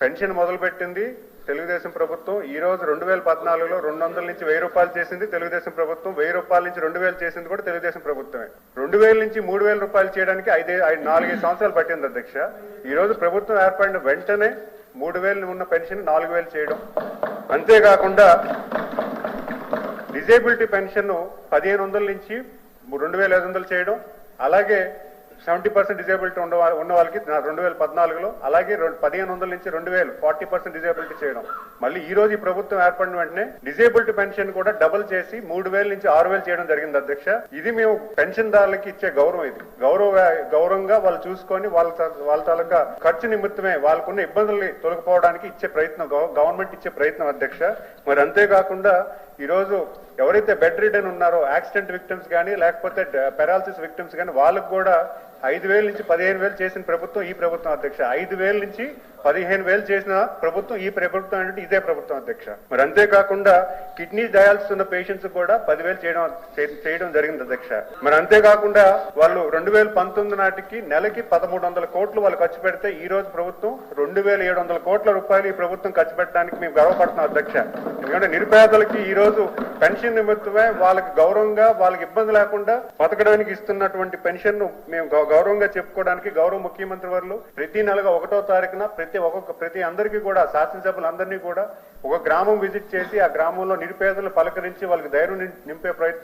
Pension మొదలుపెట్టింది తెలుగుదేశం ప్రభుత్వం. ఈ రోజు రెండు వేల పద్నాలుగులో రెండు వందల నుంచి వెయ్యి రూపాయలు చేసింది తెలుగుదేశం ప్రభుత్వం. వెయ్యి రూపాయల నుంచి రెండు వేలు చేసింది కూడా తెలుగుదేశం ప్రభుత్వమే. రెండు వేల నుంచి మూడు వేల రూపాయలు చేయడానికి ఐదే ఐదు నాలుగైదు సంవత్సరాలు పట్టింది అధ్యక్ష. ఈ రోజు ప్రభుత్వం ఏర్పడిన వెంటనే మూడు వేలు ఉన్న పెన్షన్ నాలుగు వేలు చేయడం. అంతేకాకుండా డిజేబిలిటీ పెన్షన్ పదిహేను వందల నుంచి రెండు వేల ఐదు వందలు చేయడం. అలాగే సెవెంటీ పర్సెంట్ డిజేబిలిటీ ఉన్న ఉన్న వాళ్ళకి రెండు వేల పద్నాలుగులో అలాగే రెండు- పదిహేను వందల నుంచి రెండు వేలు ఫార్టీ పర్సెంట్ డిజేబిలిటీ చేయడం. మళ్ళీ ఈ రోజు ఈ ప్రభుత్వం ఏర్పడిన వెంటనే డిజేబిలిటీ పెన్షన్ కూడా డబుల్ చేసి మూడు వేల నుంచి ఆరు వేలు చేయడం జరిగింది అధ్యక్ష. ఇది మేము పెన్షన్ దారులకి ఇచ్చే గౌరవం ఇది. గౌరవ గౌరవంగా వాళ్ళు చూసుకొని వాళ్ళ వాళ్ళ తాలూకా ఖర్చు నిమిత్తమే వాళ్ళకున్న ఇబ్బందుల్ని తొలగిపోవడానికి ఇచ్చే ప్రయత్నం గవర్నమెంట్ ఇచ్చే ప్రయత్నం అధ్యక్ష. మరి అంతేకాకుండా ఈ రోజు ఎవరైతే బెడ్ రిడన్ ఉన్నారో యాక్సిడెంట్ విక్టిమ్స్ కానీ లేకపోతే పెరాలసిస్ విక్టిమ్స్ కానీ వాళ్ళకు కూడా ఐదు వేల నుంచి పదిహేను వేలు చేసిన ప్రభుత్వం ఈ ప్రభుత్వం అధ్యక్ష. ఐదు వేల నుంచి పదిహేను వేలు చేసిన ప్రభుత్వం ఈ ప్రభుత్వం అంటే ఇదే ప్రభుత్వం అధ్యక్ష. మరి అంతేకాకుండా కిడ్నీ డయాలసిస్ ఉన్న పేషెంట్స్ కూడా పదివేలు చేయడం చేయడం జరిగింది అధ్యక్ష. మరి అంతేకాకుండా వాళ్ళు రెండు వేల పంతొమ్మిది నాటికి నెలకి పదమూడు వందల కోట్లు వాళ్ళు ఖర్చు పెడితే ఈ రోజు ప్రభుత్వం రెండు వేల ఏడు వందల కోట్ల రూపాయలు ఈ ప్రభుత్వం ఖర్చు పెట్టడానికి మేము గర్వపడుతున్నాం అధ్యక్ష. ఎందుకంటే నిరుపేదలకి ఈ రోజు పెన్షన్ నిమిత్తమే వాళ్ళకి గౌరవంగా వాళ్ళకి ఇబ్బంది లేకుండా బతకడానికి ఇస్తున్నటువంటి పెన్షన్ను మేము గౌరవంగా చెప్పుకోవడానికి గౌరవ ముఖ్యమంత్రి వారు ప్రతి నెలగా ఒకటో తారీఖున ప్రతి ఒక్కొక్క ప్రతి అందరికీ కూడా శాసనసభ్యులందరినీ కూడా ఒక గ్రామం విజిట్ చేసి ఆ గ్రామంలో నిరుపేదలను పలకరించి వాళ్ళకి ధైర్యం నింపే ప్రయత్నం